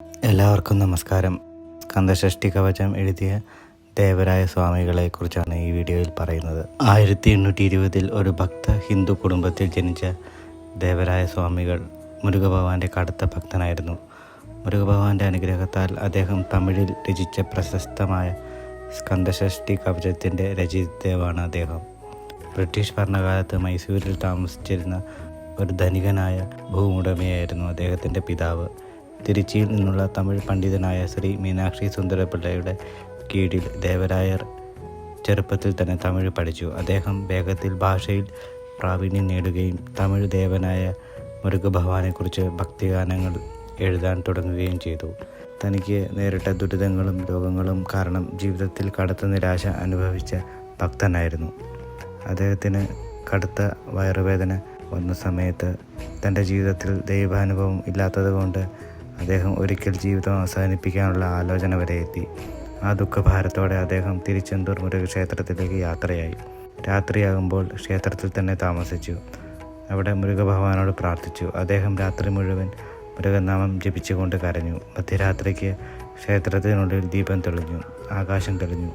എല്ലാവർക്കും നമസ്കാരം. സ്കന്ദഷഷ്ടി കവചം എഴുതിയ ദേവരായ സ്വാമികളെ കുറിച്ചാണ് ഈ വീഡിയോയിൽ പറയുന്നത്. ആയിരത്തി എണ്ണൂറ്റി ഇരുപതിൽ ഒരു ഭക്ത ഹിന്ദു കുടുംബത്തിൽ ജനിച്ച ദേവരായ സ്വാമികൾ മുരുകഭഗവാന്റെ കടുത്ത ഭക്തനായിരുന്നു. മുരുകഭഗവാന്റെ അനുഗ്രഹത്താൽ അദ്ദേഹം തമിഴിൽ രചിച്ച പ്രശസ്തമായ സ്കന്ദഷഷ്ടി കവചത്തിന്റെ രചയിതാവാണ് അദ്ദേഹം. ബ്രിട്ടീഷ് ഭരണകാലത്ത് മൈസൂരിൽ താമസിച്ചിരുന്ന ഒരു ധനികനായ ഭൂവുടമയായിരുന്നു അദ്ദേഹത്തിന്റെ പിതാവ്. തിരുച്ചിയിൽ നിന്നുള്ള തമിഴ് പണ്ഡിതനായ ശ്രീ മീനാക്ഷി സുന്ദരപിള്ളയുടെ കീഴിൽ ദേവരായർ ചെറുപ്പത്തിൽ തന്നെ തമിഴ് പഠിച്ചു. അദ്ദേഹം വേഗത്തിൽ ഭാഷയിൽ പ്രാവീണ്യം നേടുകയും തമിഴ് ദേവനായ മുരുകഭഗവാനെക്കുറിച്ച് ഭക്തിഗാനങ്ങൾ എഴുതാൻ തുടങ്ങുകയും ചെയ്തു. തനിക്ക് നേരിട്ട ദുരിതങ്ങളും രോഗങ്ങളും കാരണം ജീവിതത്തിൽ കടുത്ത നിരാശ അനുഭവിച്ച ഭക്തനായിരുന്നു. അദ്ദേഹത്തിന് കടുത്ത വയറുവേദന വന്ന സമയത്ത് തന്റെ ജീവിതത്തിൽ ദൈവാനുഭവം ഇല്ലാത്തതുകൊണ്ട് അദ്ദേഹം ഒരിക്കൽ ജീവിതം അവസാനിപ്പിക്കാനുള്ള ആലോചന വരെ എത്തി. ആ ദുഃഖഭാരത്തോടെ അദ്ദേഹം തിരുച്ചെന്തൂർ മുരുകക്ഷേത്രത്തിലേക്ക് യാത്രയായി. രാത്രിയാകുമ്പോൾ ക്ഷേത്രത്തിൽ തന്നെ താമസിച്ചു. അവിടെ മുരുകഭഗവാനോട് പ്രാർത്ഥിച്ചു. അദ്ദേഹം രാത്രി മുഴുവൻ മുരുകനാമം ജപിച്ചുകൊണ്ട് കരഞ്ഞു. മധ്യരാത്രിക്ക് ക്ഷേത്രത്തിനുള്ളിൽ ദീപം തെളിഞ്ഞു. ആകാശം തെളിഞ്ഞു.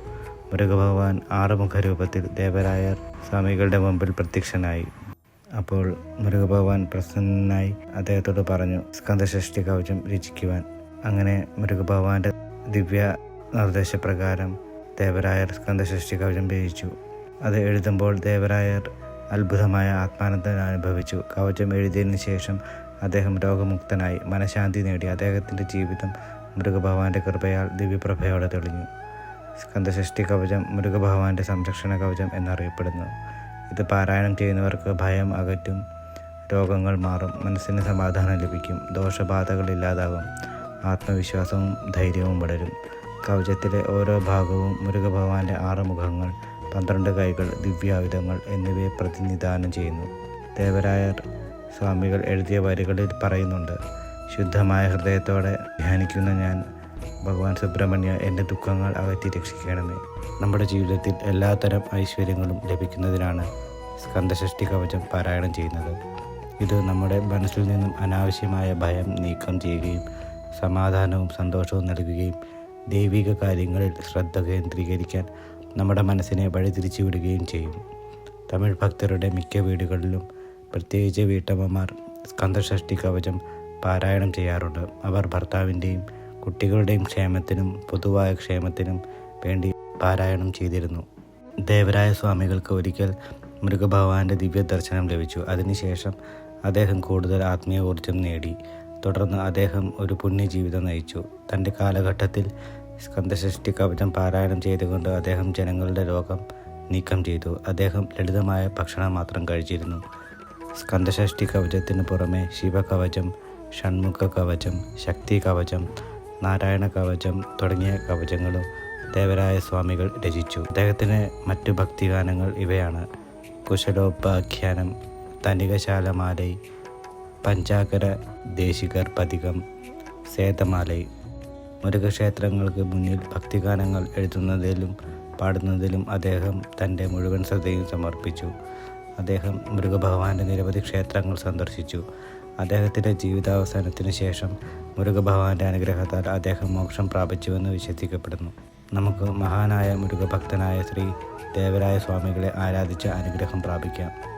മുരുകഭഗവാൻ ആറുമുഖ രൂപത്തിൽ ദേവരായർ സ്വാമികളുടെ മുമ്പിൽ പ്രത്യക്ഷനായി. അപ്പോൾ മുരുകഭഗവാൻ പ്രസന്നനായി അദ്ദേഹത്തോട് പറഞ്ഞു സ്കന്ധഷ്ടി കവചം രചിക്കുവാൻ. അങ്ങനെ മുരുകഭഗവാന്റെ ദിവ്യ നിർദ്ദേശപ്രകാരം ദേവരായർ സ്കന്ധഷ്ടി കവചം രചിച്ചു. അത് എഴുതുമ്പോൾ ദേവരായർ അത്ഭുതമായ ആത്മാനന്ദം അനുഭവിച്ചു. കവചം എഴുതിയതിനു ശേഷം അദ്ദേഹം രോഗമുക്തനായി. മനഃശാന്തി നേടി. അദ്ദേഹത്തിന്റെ ജീവിതം മുരുകഭഗവാന്റെ കൃപയാൽ ദിവ്യപ്രഭയോടെ തെളിഞ്ഞു. സ്കന്ധഷ്ടി കവചം മുരുകഭഗവാന്റെ സംരക്ഷണ കവചം എന്നറിയപ്പെടുന്നു. ഇത് പാരായണം ചെയ്യുന്നവർക്ക് ഭയം അകറ്റും രോഗങ്ങൾ മാറും മനസ്സിന് സമാധാനം ലഭിക്കും ദോഷബാധകൾ ഇല്ലാതാകും ആത്മവിശ്വാസവും ധൈര്യവും വളരും കവചത്തിലെ ഓരോ ഭാഗവും മുരുകഭഗവാന്റെ ആറ് മുഖങ്ങൾ പന്ത്രണ്ട് കൈകൾ ദിവ്യായുധങ്ങൾ എന്നിവയെ പ്രതിനിധാനം ചെയ്യുന്നു. ദേവരായർ സ്വാമികൾ എഴുതിയ വരികളിൽ പറയുന്നുണ്ട് ശുദ്ധമായ ഹൃദയത്തോടെ ധ്യാനിക്കുന്ന ഞാൻ ഭഗവാൻ സുബ്രഹ്മണ്യ എന്റെ ദുഃഖങ്ങൾ അകറ്റി രക്ഷിക്കണമേ. നമ്മുടെ ജീവിതത്തിൽ എല്ലാത്തരം ഐശ്വര്യങ്ങളും ലഭിക്കുന്നതിനാണ് സ്കന്ധഷഷ്ടി കവചം പാരായണം ചെയ്യുന്നത്. ഇത് നമ്മുടെ മനസ്സിൽ നിന്നും അനാവശ്യമായ ഭയം നീക്കം ചെയ്യുകയും സമാധാനവും സന്തോഷവും നൽകുകയും ദൈവിക കാര്യങ്ങളിൽ ശ്രദ്ധ കേന്ദ്രീകരിക്കാൻ നമ്മുടെ മനസ്സിനെ വഴിതിരിച്ചു വിടുകയും ചെയ്യും. തമിഴ് ഭക്തരുടെ മിക്ക വീടുകളിലും പ്രത്യേകിച്ച് വീട്ടമ്മമാർ സ്കന്ധഷഷ്ടി കവചം പാരായണം ചെയ്യാറുണ്ട്. അവർ ഭർത്താവിന്റെയും കുട്ടികളുടെയും ക്ഷേമത്തിനും പൊതുവായ ക്ഷേമത്തിനും വേണ്ടി പാരായണം ചെയ്തിരുന്നു. ദേവരായ സ്വാമികൾക്ക് ഒരിക്കൽ മൃഗഭഗവാന്റെ ദിവ്യ ദർശനം ലഭിച്ചു. അതിനുശേഷം അദ്ദേഹം കൂടുതൽ ആത്മീയ ഊർജം നേടി. തുടർന്ന് അദ്ദേഹം ഒരു പുണ്യജീവിതം നയിച്ചു. തന്റെ കാലഘട്ടത്തിൽ സ്കന്ധസൃഷ്ടി കവചം പാരായണം ചെയ്തുകൊണ്ട് അദ്ദേഹം ജനങ്ങളുടെ രോഗം നീക്കം ചെയ്തു. അദ്ദേഹം ലളിതമായ ഭക്ഷണം മാത്രം കഴിച്ചിരുന്നു. സ്കന്ധഷഷ്ടി കവചത്തിന് പുറമെ ശിവകവചം ഷൺമുഖ കവചം ശക്തി കവചം നാരായണ കവചം തുടങ്ങിയ കവചങ്ങളും ദേവരായ സ്വാമികൾ രചിച്ചു. അദ്ദേഹത്തിന് മറ്റു ഭക്തിഗാനങ്ങൾ ഇവയാണ്. കുശലോപാഖ്യാനം തനികശാലമാലൈ പഞ്ചാകര ദേശികർ പതികം സേതമാലൈ. മുരുകക്ഷേത്രങ്ങൾക്ക് മുന്നിൽ ഭക്തിഗാനങ്ങൾ എഴുതുന്നതിലും പാടുന്നതിലും അദ്ദേഹം തന്റെ മുഴുവൻ ശ്രദ്ധയും സമർപ്പിച്ചു. അദ്ദേഹം മൃഗഭഗവാന്റെ നിരവധി ക്ഷേത്രങ്ങൾ സന്ദർശിച്ചു. അദ്ദേഹത്തിന്റെ ജീവിതാവസാനത്തിന് ശേഷം മുരുകഭഗവാന്റെ അനുഗ്രഹത്താൽ അദ്ദേഹം മോക്ഷം പ്രാപിച്ചുവെന്ന് വിശ്വസിക്കപ്പെടുന്നു. നമുക്ക് മഹാനായ മുരുകഭക്തനായ ശ്രീ ദേവരായ സ്വാമികളെ ആരാധിച്ച് അനുഗ്രഹം പ്രാപിക്കാം.